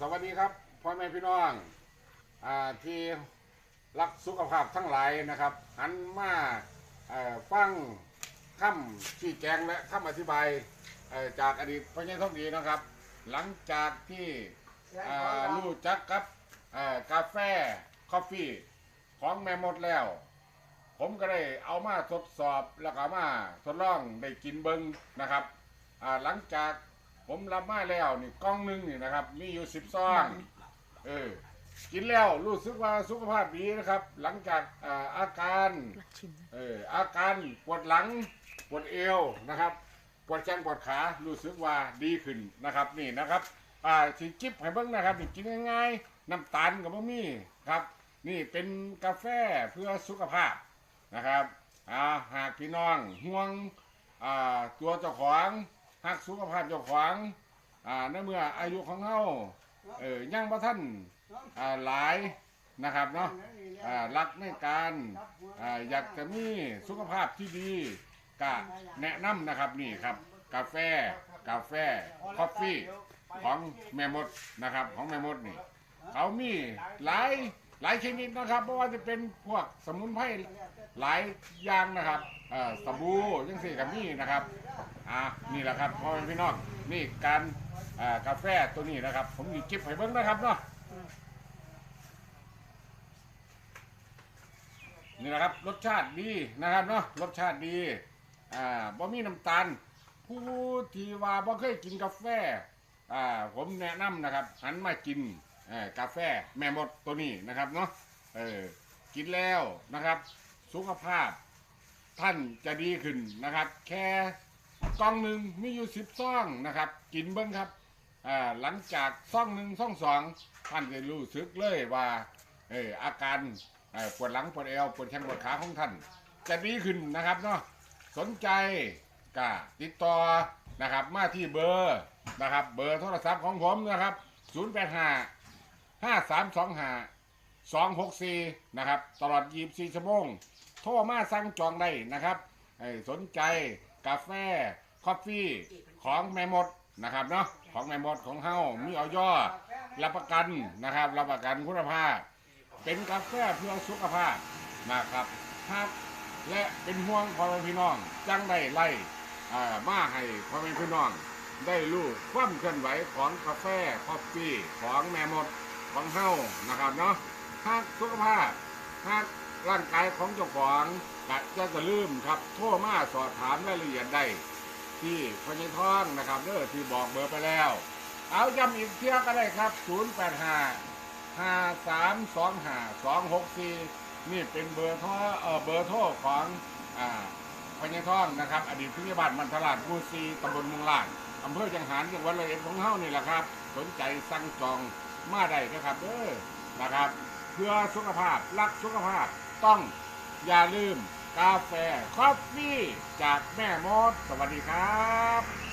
สวัสดีครับพ่อแม่พี่น้องอที่รักสุขภาพทั้งหลายนะครับ หันมาฟังคำชี้แจงและคำอธิบายจากอดีตพระเจ้าทองดีนะครับ หลังจากที่รู้จักกับกาแฟคอฟฟี่ของแม่มดแล้ว ผมก็ได้เอามาทดสอบแล้วก็มาทดลองได้กินเบิ้งนะครับหลังจาก ผมรับมาแล้วนี่กล้องหนึงนี่นะครับ มีอยู่สิบซองเออกินแล้วรู้สึกว่าสุขภาพดีนะครับ หลังจากอ่าอาการชิมเอออาการปวดหลังปวดเอวนะครับ ปวดแข้งปวดขารู้สึกว่าดีขึ้นนะครับนี่นะครับอ่าสิจิบให้เบิ่งนะครับนี่กินง่ายๆน้ำตาลกับบะมี่ครับ นี่เป็นกาแฟเพื่อสุขภาพนะครับอ่าหากพี่น้องห่วงอ่าตัวเจ้าของ หักสุขภาพเจ้าของอ่าในเมื่ออายุของเฮาเออย่างบ่ท่านอ่าหลายนะครับเนาะอ่ารักในการอ่าอยากจะมีสุขภาพที่ดีก็แนะนำนะครับนี่ครับ กาแฟกาแฟคอฟฟี่ของแม่มดนะครับของแม่มดนี่ เขามีหลาย หลายชนิดนะครับเพราะว่าจะเป็นพวกสมุนไพรหลายอย่างนะครับเอ่อสบู่ยังสี่กับนี่นะครับอ่านี่แหละครับพ่อแม่พี่น้องนี่การอ่ากาแฟตัวนี้นะครับ ผมมีจิบให้เบิ้งนะครับเนาะนี่นะครับรสชาติดีนะครับเนาะรสชาติดีอ่าบ่มีน้ำตาล ผู้ที่ว่าบ่เคยกินกาแฟอ่าผมแนะนำนะครับหันมากิน เอ่อกาแฟแม่มดตัวนี้นะครับเนาะเออกินแล้วนะครับ สุขภาพท่านจะดีขึ้นนะครับ แค่กล่องหนึ่งมีอยู่สิบซองนะครับ กินเบิ้งครับอ่าหลังจากซองหนึ่งซองสองท่านจะรู้สึกเลยว่าเอออาการเอ่อปวดหลังปวดเอวปวดแขนปวดขาของท่าน จะดีขึ้นนะครับเนาะสนใจก็ติดต่อนะครับมาที่เบอร์นะครับ เบอร์โทรศัพท์ของผมนะครับ 085 5325 264นะครับ ตลอด24ชั่วโมง โทรมาสั่งจองได้นะครับสนใจกาแฟคอฟฟี่ของแม่มดนะครับเนาะของแม่มดของเฮามีออยอรับประกันนะครับรับประกันคุณภาพ เป็นกาแฟเพื่อสุขภาพนะครับครับและเป็นห่วงพ่อแม่พี่น้องจังได้ไล่มาให้พ่อแม่พี่น้อง ได้รู้ความเคลื่อนไหวของกาแฟคอฟฟี่ของแม่มด ของเฮานะครับเนาะหากสุขภาพหากร่างกายของเจ้าของก็จะจะลืมครับ โทรมาสอบถามรายละเอียดได้ ที่พญท้องนะครับเด้อที่บอกเบอร์ไปแล้ว เอาย้ำอีกเที่ยวก็ได้ครับ 085ห้าสามสองห้าสองหกสี่นี่เป็นเบอร์โทรเออเบอร์โทรของอ่าพญท่องนะครับ อดีตผู้ใหญ่บ้านมันตลาดมูซีตำบลเมืองลางอำเภอจังหารจังหวัดระยองของเฮานี่แหละครับ สนใจสั่งจอง มาได้นะครับเด้อนะครับ เพื่อสุขภาพรักสุขภาพต้องอย่าลืมกาแฟคอฟฟี่จากแม่มดสวัสดีครับ